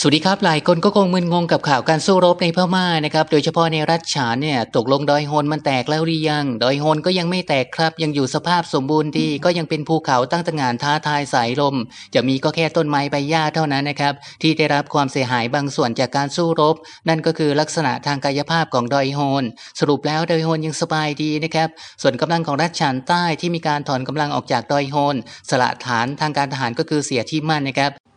สวัสดีครับ หลายคนก็คงมึนงงกับข่าวการสู้รบในพม่านะครับ โดยเฉพาะในรัฐฉานเนี่ยตกลงดอยโฮนมันแตกแล้วหรือยัง ดอยโฮนก็ยังไม่แตกครับ ยังอยู่สภาพสมบูรณ์ดี ก็ยังเป็นภูเขาตั้งตระหง่านท้าทายสายลม จะมีก็แค่ต้นไม้ใบหญ้าเท่านั้นนะครับ ที่ได้รับความเสียหายบางส่วนจากการสู้รบ นั่นก็คือลักษณะทางกายภาพของดอยโฮน สรุปแล้วดอยโฮนยังสบายดีนะครับ ส่วนกำลังของรัฐฉานใต้ที่มีการถอนกำลังออกจากดอยโฮนสละฐานทางการทหารก็คือเสียที่มั่นนะครับ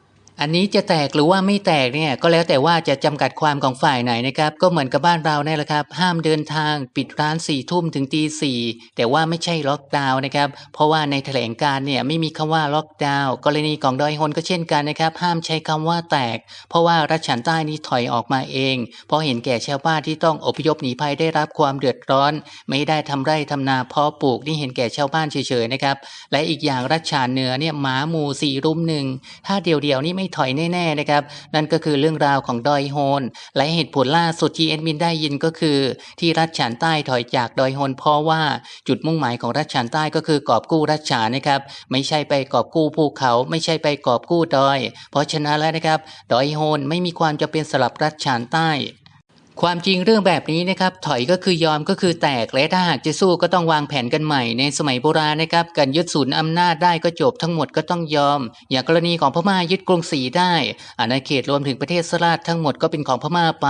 อันนี้จะแตกหรือว่าไม่แตกเนี่ยก็แล้วแต่ว่าจะจำกัดความของฝ่ายไหนนะครับ ก็เหมือนกับบ้านเราเนี่ยแหละครับ ห้ามเดินทางปิดร้านสี่ทุ่มถึงตีสี่แต่ว่าไม่ใช่ล็อกดาวน์นะครับ เพราะว่าในแถลงการ์เนี่ยไม่มีคำว่าล็อกดาวน์กรณีของดอยฮนก็เช่นกันนะครับ ห้ามใช้คำว่าแตก เพราะว่ารัชฉานใต้นี้ถอยออกมาเอง เพราะเห็นแก่ชาวบ้านที่ต้องอพยพหนีภัยได้รับความเดือดร้อน ไม่ได้ทำไร่ทำนาเพาะปลูกนี่เห็นแก่ชาวบ้านเฉยๆนะครับและอีกอย่างรัชฉานเหนือเนี่ยหมาหมู่สี่รุมหนึ่งถ้าเดียวๆนี่ไม่ถอยแน่ๆนะครับนั่นก็คือเรื่องราวของดอยโฮน และเหตุผลล่าสุดที่เอ็ดมินได้ยินก็คือ ที่รัฐฉานใต้ถอยจากดอยโฮนเพราะว่าจุดมุ่งหมายของรัฐฉานใต้ก็คือกอบกู้รัชฉานนะครับไม่ใช่ไปกอบกู้ภูเขาไม่ใช่ไปกอบกู้ดอย เพราะฉะนั้นแล้วนะครับดอยโฮนไม่มีความจะเป็นสลับรัชฉานใต้ ความจริงเรื่องแบบนี้นะครับถอยก็คือยอมก็คือแตกและถ้าหากจะสู้ก็ต้องวางแผนกันใหม่ ในสมัยโบราณนะครับการยึดศูนย์อำนาจได้ก็จบทั้งหมดก็ต้องยอม อย่างกรณีของพม่ายึดกรุงศรีได้อาณาเขตรวมถึงประเทศสราชทั้งหมดก็เป็นของพม่าไป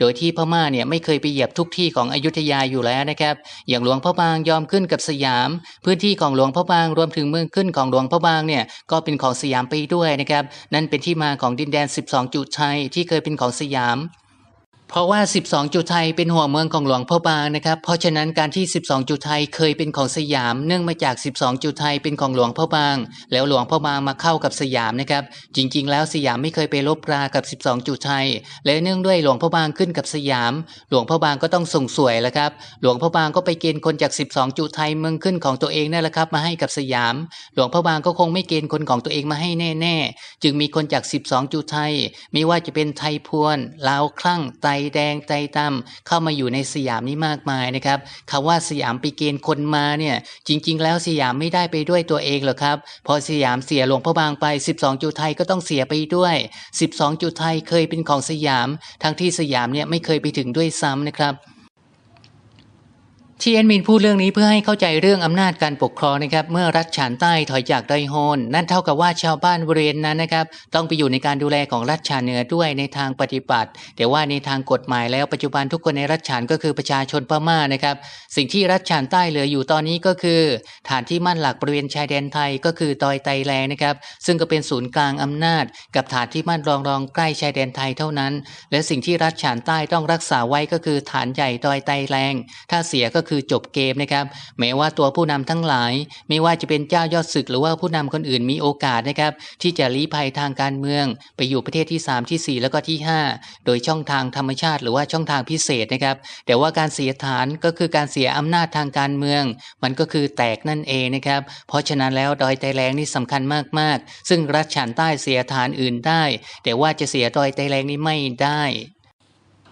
โดยที่พม่าเนี่ยไม่เคยไปเหยียบทุกที่ของอยุธยาอยู่แล้วนะครับ อย่างหลวงพระบางยอมขึ้นกับสยาม พื้นที่ของหลวงพระบางรวมถึงเมืองขึ้นของหลวงพระบางเนี่ยก็เป็นของสยามไปด้วยนะครับนั่นเป็นที่มาของดินแดน 12 จุดชัยที่เคยเป็นของสยาม เพราะว่า 12 จุดไทยเป็นหัวเมืองของหลวงพ่อบางนะครับ เพราะฉะนั้นการที่ 12 จุดไทยเคยเป็นของสยาม เนื่องมาจาก 12 จุดไทยเป็นของหลวงพ่อบาง แล้วหลวงพ่อบางมาเข้ากับสยามนะครับ จริง ๆ แล้วสยามไม่เคยไปลบรากับ 12 จุดไทย และเนื่องด้วยหลวงพ่อบางขึ้นกับสยาม หลวงพ่อบางก็ต้องส่งสวยแล้วครับ หลวงพ่อบางก็ไปเกณฑ์คนจาก 12 จุดไทยเมืองขึ้นของตัวเองนั่นแหละครับ มาให้กับสยาม หลวงพ่อบางก็คงไม่เกณฑ์คนของตัวเองมาให้แน่ ๆ จึงมีคนจาก 12 จุดไทย ไม่ว่าจะเป็นไทยพวนลาวคลั่งไตแดงไตดำเข้ามาอยู่ในสยามนี้มากมายนะครับคำว่าสยามไปเกณฑ์คนมาเนี่ยจริง ๆ แล้วสยามไม่ได้ไปด้วยตัวเองหรอกครับ พอสยามเสียหลวงพระบางไป 12 จุดไทยก็ต้องเสียไปด้วย 12 จุดไทยเคยเป็นของสยาม ทั้งที่สยามเนี่ยไม่เคยไปถึงด้วยซ้ำนะครับ ที่แอดมินพูดเรื่องนี้เพื่อให้เข้าใจเรื่องอำนาจการปกครองนะครับ เมื่อรัฐฉานใต้ถอยจากดอยโฮนนั่นเท่ากับว่าชาวบ้านบริเวณนั้นนะครับ ต้องไปอยู่ในการดูแลของรัฐฉานเหนือด้วยในทางปฏิบัติ แต่ว่าในทางกฎหมายแล้วปัจจุบันทุกคนในรัฐฉานก็คือประชาชนพม่านะครับ สิ่งที่รัฐฉานใต้เหลืออยู่ตอนนี้ก็คือ ฐานที่มั่นหลักบริเวณชายแดนไทยก็คือดอยไตแลนะครับ ซึ่งก็เป็นศูนย์กลางอำนาจ กับฐานที่มั่นรองรองใกล้ชายแดนไทยเท่านั้น และสิ่งที่รัฐฉานใต้ต้องรักษาไว้ก็คือฐานใหญ่ดอยไตแรงถ้าเสียก็คือจบเกมนะครับ แม้ว่าตัวผู้นำทั้งหลาย ไม่ว่าจะเป็นเจ้ายอดศึกหรือว่าผู้นำคนอื่นมีโอกาสนะครับ ที่จะลี้ภัยทางการเมือง ไปอยู่ประเทศที่ 3 ที่ 4 แล้วก็ที่ 5 โดยช่องทางธรรมชาติ หรือว่าช่องทางพิเศษนะครับ แต่ว่าการเสียฐานก็คือการเสียอำนาจทางการเมือง มันก็คือแตกนั่นเองนะครับ เพราะฉะนั้นแล้วดอยไตแรงนี่สำคัญมากๆ ซึ่งรัฐฉานใต้เสียฐานอื่นได้ แต่ว่าจะเสียดอยไตแรงนี่ไม่ได้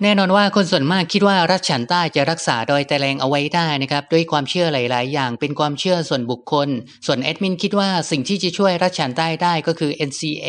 แน่นอนว่าคนส่วนมากคิดว่ารัฐฉานใต้จะรักษาดอยแตแรงเอาไว้ได้นะครับด้วยความเชื่อหลาย ๆ อย่างเป็นความเชื่อส่วนบุคคล ส่วนแอดมินคิดว่าสิ่งที่จะช่วยรัฐฉานใต้ได้ก็คือ NCA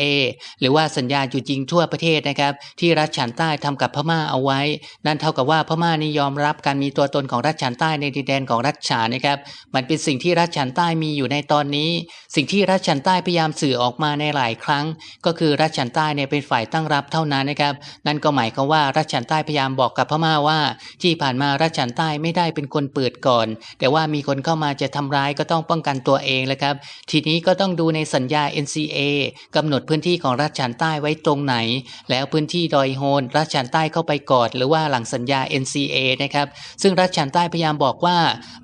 หรือว่าสัญญาอยู่จริงทั่วประเทศนะครับที่รัฐฉานใต้ทำกับพม่าเอาไว้ นั่นเท่ากับว่าพม่านี่ยอมรับการมีตัวตนของรัฐฉานใต้ในดินแดนของรัฐฉานนะครับมันเป็นสิ่งที่รัฐฉานใต้มีอยู่ในตอนนี้ สิ่งที่รัฐฉานใต้พยายามสื่อออกมาในหลายครั้ง ก็คือรัฐฉานใต้เนี่ยเป็นฝ่ายตั้งรับเท่านั้นนะครับนั่นก็หมายความว่ารัฐฉานใต้พยายามบอกกับพม่าว่า ที่ผ่านมารัฐฉานใต้ไม่ได้เป็นคนเปิดก่อน แต่ว่ามีคนเข้ามาจะทำร้ายก็ต้องป้องกันตัวเองแหละครับ ทีนี้ก็ต้องดูในสัญญา NCA กำหนดพื้นที่ของรัฐฉานใต้ไว้ตรงไหน แล้วพื้นที่ดอยโฮนรัฐฉานใต้เข้าไปก่อนหรือว่าหลังสัญญา NCA นะครับซึ่งรัฐฉานใต้พยายามบอกว่า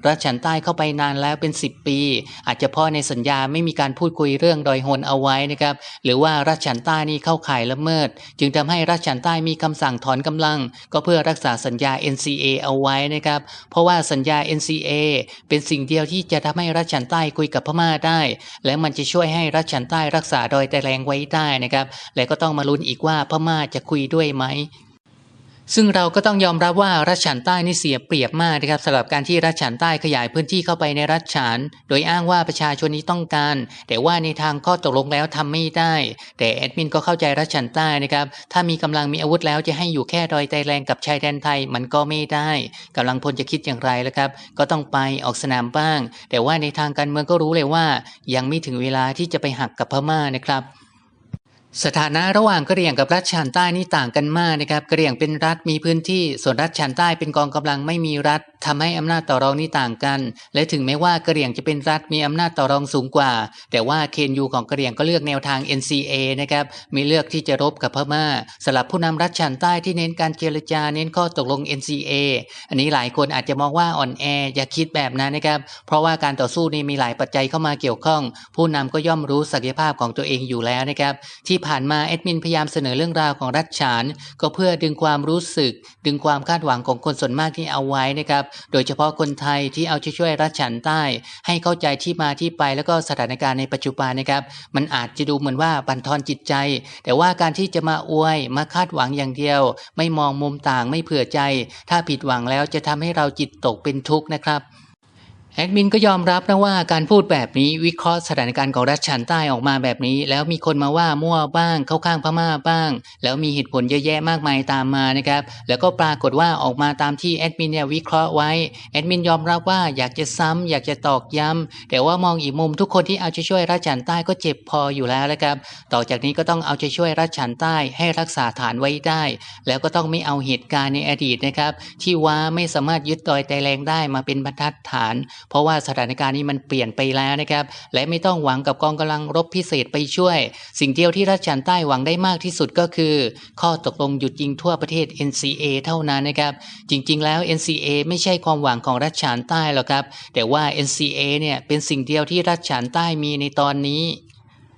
รัฐฉานใต้เข้าไปนานแล้วเป็น 10 ปี อาจจะเพราะในสัญญาไม่มีการพูดคุยเรื่องดอยโฮนเอาไว้นะครับหรือว่ารัฐฉานใต้นี่เข้าข่ายละเมิด จึงทำให้รัฐฉานใต้มีคำสั่งถอนกำลังก็เพื่อรักษาสัญญา NCA เอาไว้นะครับ เพราะว่าสัญญา NCA เป็นสิ่งเดียวที่จะทำให้รัฐฉันใต้คุยกับพม่าได้ และมันจะช่วยให้รัฐฉันใต้รักษาดอยแต่แรงไว้ได้นะครับ และก็ต้องมาลุ้นอีกว่าพม่าจะคุยด้วยไหม ซึ่งเราก็ต้องยอมรับว่ารัฐฉานใต้นี่เสียเปรียบมากนะครับสำหรับการที่รัฐฉานใต้ขยายพื้นที่เข้าไปในรัฐฉาน โดยอ้างว่าประชาชนนี้ต้องการ แต่ว่าในทางข้อตกลงแล้วทำไม่ได้ แต่แอดมินก็เข้าใจรัฐฉานใต้นะครับถ้ามีกำลังมีอาวุธแล้วจะให้อยู่แค่ดอยไตแรงกับชายแดนไทยมันก็ไม่ได้กำลังพลจะคิดอย่างไรแล้วครับ ก็ต้องไปออกสนามบ้าง แต่ว่าในทางการเมืองก็รู้เลยว่า ยังไม่ถึงเวลาที่จะไปหักกับพม่านะครับ สถานะระหว่างกะเหรี่ยงกับรัฐชานใต้นี่ต่างกันมากนะครับกะเหรี่ยงเป็นรัฐมีพื้นที่ ส่วนรัฐชานใต้เป็นกองกำลังไม่มีรัฐทำให้อำนาจต่อรองนี่ต่างกัน และถึงแม้ว่ากะเหรี่ยงจะเป็นรัฐมีอำนาจต่อรองสูงกว่า แต่ว่าเคนยูของกะเหรี่ยงก็เลือกแนวทาง NCA นะครับมีเลือกที่จะรบกับพม่าสลับผู้นำรัฐชานใต้ที่เน้นการเจรจาเน้นข้อตกลง NCA อันนี้หลายคนอาจจะมองว่าอ่อนแออย่าคิดแบบนั้นนะครับเพราะว่าการต่อสู้นี่มีหลายปัจจัยเข้ามาเกี่ยวข้อง ผู้นำก็ย่อมรู้ศักยภาพของตัวเองอยู่แล้วนะครับที่ผ่านมาแอดมินพยายามเสนอเรื่องราวของรัฐฉานก็เพื่อดึงความรู้สึก ดึงความคาดหวังของคนส่วนมากที่เอาไว้นะครับ โดยเฉพาะคนไทยที่เอาช่วยรัฐฉานใต้ ให้เข้าใจที่มาที่ไปแล้วก็สถานการณ์ในปัจจุบันนะครับ มันอาจจะดูเหมือนว่าบั่นทอนจิตใจ แต่ว่าการที่จะมาอวยมาคาดหวังอย่างเดียว ไม่มองมุมต่างไม่เผื่อใจ ถ้าผิดหวังแล้วจะทำให้เราจิตตกเป็นทุกข์นะครับ แอดมินก็ยอมรับนะว่าการพูดแบบนี้วิเคราะห์สถานการณ์ของรัฐชันใต้ออกมาแบบนี้ แล้วมีคนมาว่ามั่วบ้างเข้าข้างพม่าบ้าง แล้วมีเหตุผลเยอะแยะมากมายตามมานะครับแล้วก็ปรากฏว่าออกมาตามที่แอดมินเนี่ยวิเคราะห์ไว้แอดมินยอมรับว่าอยากจะซ้ำอยากจะตอกย้ำแต่ว่ามองอีกมุมทุกคนที่เอาใจช่วยรัฐชันใต้ก็เจ็บพออยู่แล้วนะครับต่อจากนี้ก็ต้องเอาใจช่วยรัฐชันใต้ให้รักษาฐานไว้ได้ แล้วก็ต้องไม่เอาเหตุการณ์ในอดีตนะครับที่ว่าไม่สามารถยึดดอยไตแรงได้มาเป็นบรรทัดฐานเพราะว่าสถานการณ์นี้มันเปลี่ยนไปแล้วนะครับ และไม่ต้องหวังกับกองกำลังรบพิเศษไปช่วย สิ่งเดียวที่รัฐชันใต้หวังได้มากที่สุดก็คือ ข้อตกลงหยุดยิงทั่วประเทศ NCA เท่านั้นนะครับ จริง ๆ แล้ว NCA ไม่ใช่ความหวังของรัฐฉานใต้หรอกครับ แต่ว่า NCA เนี่ยเป็นสิ่งเดียวที่รัฐฉานใต้มีในตอนนี้